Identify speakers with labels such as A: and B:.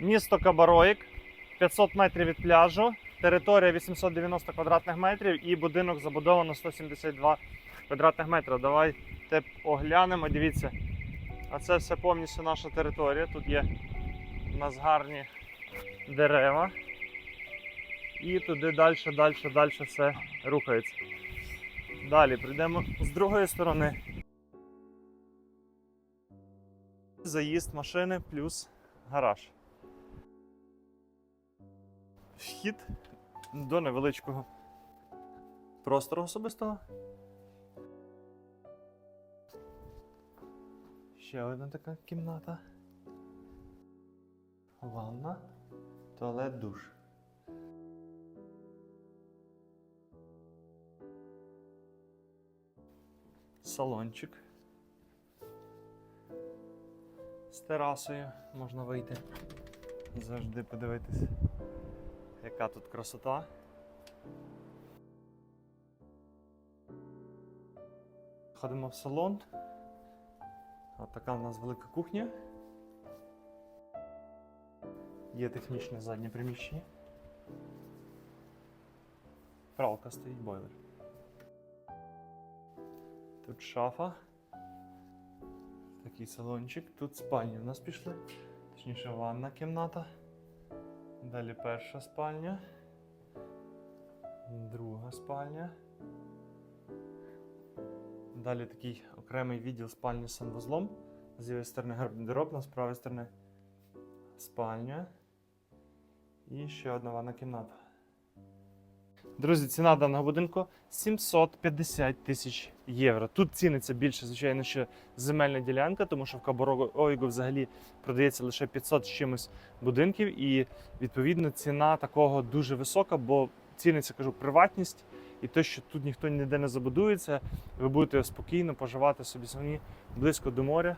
A: Місто Кабароїк, 500 метрів від пляжу, територія 890 квадратних метрів і будинок забудовано 172 квадратних метрів. Давайте оглянемо. Дивіться, а це все повністю наша територія. Тут є у нас гарні дерева. І туди далі, далі, далі все рухається. Далі прийдемо з другої сторони. Заїзд машини плюс гараж. Вхід до невеличкого простору особистого. Ще одна така кімната. Ванна, туалет, душ. Салончик. З терасою можна вийти. Завжди подивитись, яка тут красота. Ходимо в салон. От така у нас велика кухня. Є технічне заднє приміщення. Пралка стоїть бойлер. Тут шафа. Такий салончик. Тут спальні у нас пішли. Точніше, ванна кімната. Далі перша спальня. Друга спальня. Далі такий окремий відділ спальні з санвузлом. З лівої сторони гардеробна, з правої сторони спальня. І ще одна ванна кімната. Друзі, ціна даного будинку 750 тисяч євро. Тут ціниться більше, звичайно, що земельна ділянка, тому що в Каборогу взагалі продається лише 500 з чимось будинків, і відповідно ціна такого дуже висока, бо ціниться, кажу, приватність і те, що тут ніхто ніде не забудується, ви будете спокійно поживати собі самі близько до моря.